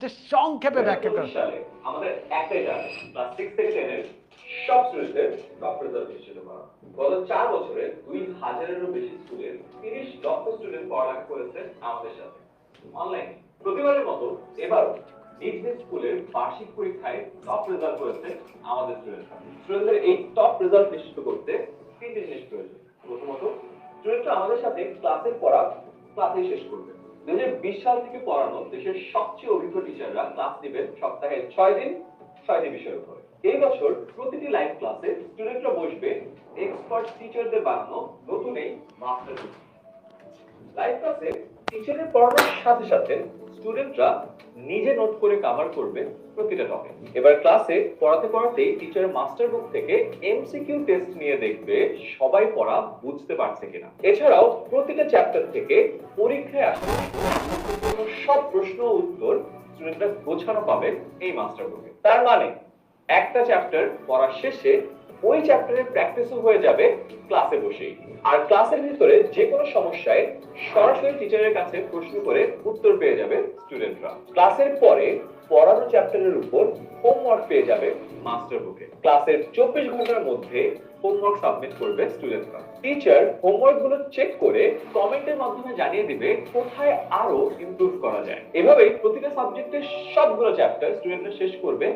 যে সংক্ষেপে ব্যাখ্যা করেন আমাদের একটাই টার্গেট ক্লাস সিক্স থেকে সব স্টুডেন্টদের টপ রেজাল্ট করা গত চার বছরে দুই হাজারেরও বেশি স্কুলের তিরিশ লক্ষ স্টুডেন্ট পড়ালেখা করেছে আমাদের সাথে। অনলাইনে প্রতিবারের মতো এবারও নিজ নিজ স্কুলের বার্ষিক পরীক্ষায় টপ রেজাল্ট করেছে আমাদের স্টুডেন্টরা স্টুডেন্টদের এই টপ রেজাল্ট নিশ্চিত করতে তিনটি জিনিস প্রয়োজন। প্রথমত স্টুডেন্টরা আমাদের সাথে ক্লাসের পড়া ক্লাসেই শেষ করবে। দুই হাজার বিশ সাল থেকে পড়ানো দেশের সবচেয়ে অভিজ্ঞ টিচাররা ক্লাস নেবেন সপ্তাহে ছয় দিন, ছয়টি বিষয়ের উপরে। এই বছর প্রতিটি লাইভ ক্লাসে স্টুডেন্টরা বসবে এক্সপার্ট টিচারদের বানানো নতুন এই মাস্টার লাইভ ক্লাসে টিচারের পড়ানোর সাথে সাথে স্টুডেন্টরা নিজে নোট করে কভার করবে প্রতিটা টপিক এবার ক্লাসে পড়াতে পড়াতেই টিচার মাস্টার বুক থেকে এমসিকিউ টেস্ট নিয়ে দেখবে সবাই পড়া বুঝতে পারছে কিনা। এছাড়াও প্রতিটা চ্যাপ্টার থেকে পরীক্ষায় আসা সব প্রশ্ন উত্তর স্টুডেন্টরা গোছানো পাবে এই মাস্টার বুকে তার মানে একটা চ্যাপ্টার পড়া শেষে ওই চ্যাপ্টারের প্র্যাকটিসও হয়ে যাবে ক্লাসে বসেই। আর ক্লাসের ভিতরে যে কোনো সমস্যায় সরাসরি টিচারের কাছে প্রশ্ন করে উত্তর পেয়ে যাবে স্টুডেন্টরা ক্লাসের পরে পড়ানো চ্যাপ্টারের উপর হোমওয়ার্ক পেয়ে যাবে মাস্টার বুকে ক্লাসের চব্বিশ ঘণ্টার মধ্যে হোমওয়ার্ক সাবমিট করবে স্টুডেন্টরা টিচার হোমওয়ার্কগুলো চেক করে কমেন্টের মাধ্যমে জানিয়ে দিবে কোথায় আরও ইমপ্রুভ করা যায়। এভাবেই প্রতিটা সাবজেক্টের সবগুলো চ্যাপ্টার স্টুডেন্টরা শেষ করবে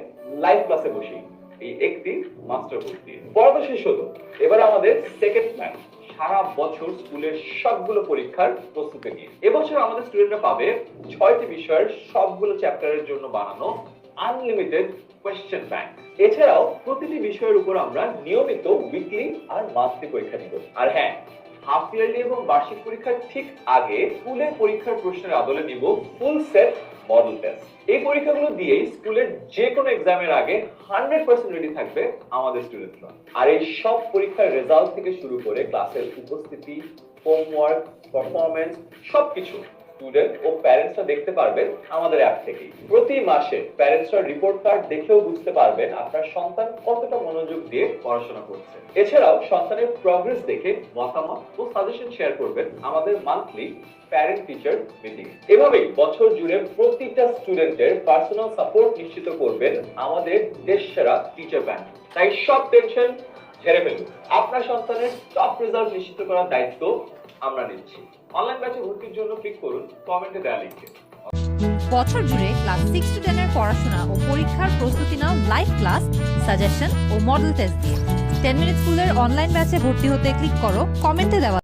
লাইভ ক্লাসে বসেই। এই একটি মাস্টার বুক দিয়ে পড়াটা শেষ হলো। এবার আমাদের সেকেন্ড প্ল্যান সারা বছর স্কুলের সবগুলো পরীক্ষার প্রস্তুতি নিয়ে। এবছর আমাদের স্টুডেন্টরা পাবে ছয়টি বিষয়ের সবগুলো চ্যাপ্টারের জন্য বানানো আনলিমিটেড কোয়েশ্চেন ব্যাংক এছাড়াও প্রতিটি বিষয়ের উপর আমরা নিয়মিত উইকলি আর মান্থলি পরীক্ষা নিব। আর হ্যাঁ হাফ ইয়ারলি এবং বার্ষিক পরীক্ষার ঠিক আগে স্কুলের পরীক্ষার প্রশ্নের আদলে নিব ফুল সেট মডেল টেস্ট এই পরীক্ষাগুলো দিয়েই স্কুলের যে কোনো এক্সামের আগে হান্ড্রেড পার্সেন্ট রেডি থাকবে আমাদের স্টুডেন্টরা আর এই সব পরীক্ষার রেজাল্ট থেকে শুরু করে ক্লাসের উপস্থিতি হোমওয়ার্ক পারফরমেন্স সবকিছু স্টুডেন্ট ও প্যারেন্টসরা দেখতে পারবেন আমাদের অ্যাপ থেকেই। প্রতি মাসে প্যারেন্টসরা রিপোর্ট কার্ড দেখেও বুঝতে পারবেন আপনার সন্তান কতটা মনোযোগ দিয়ে পড়াশোনা করছে। এছাড়াও সন্তানের প্রগ্রেস দেখে মতামত ও সাজেশন শেয়ার করবেন আমাদের মান্থলি প্যারেন্ট টিচার মিটিং এভাবেই বছর জুড়ে প্রতিটা স্টুডেন্টের পার্সোনাল সাপোর্ট নিশ্চিত করবেন আমাদের দেশ সেরা টিচার ব্যাংক তাই সব টেনশন ঝেড়ে ফেলুন। আপনার সন্তানের টপ রেজাল্ট নিশ্চিত করার দায়িত্ব আমরা নিচ্ছি। অনলাইন ব্যাচে ভর্তির জন্য ক্লিক করুন কমেন্টে দেওয়া লিঙ্কে বছর জুড়ে ক্লাস সিক্স টু টেনের পড়াশোনা ও পরীক্ষার প্রস্তুতি নাও লাইভ ক্লাস সাজেশন ও মডেল টেস্ট দিয়ে। টেন মিনিট স্কুলের অনলাইন ব্যাচে ভর্তি হতে ক্লিক করো কমেন্টে দেওয়া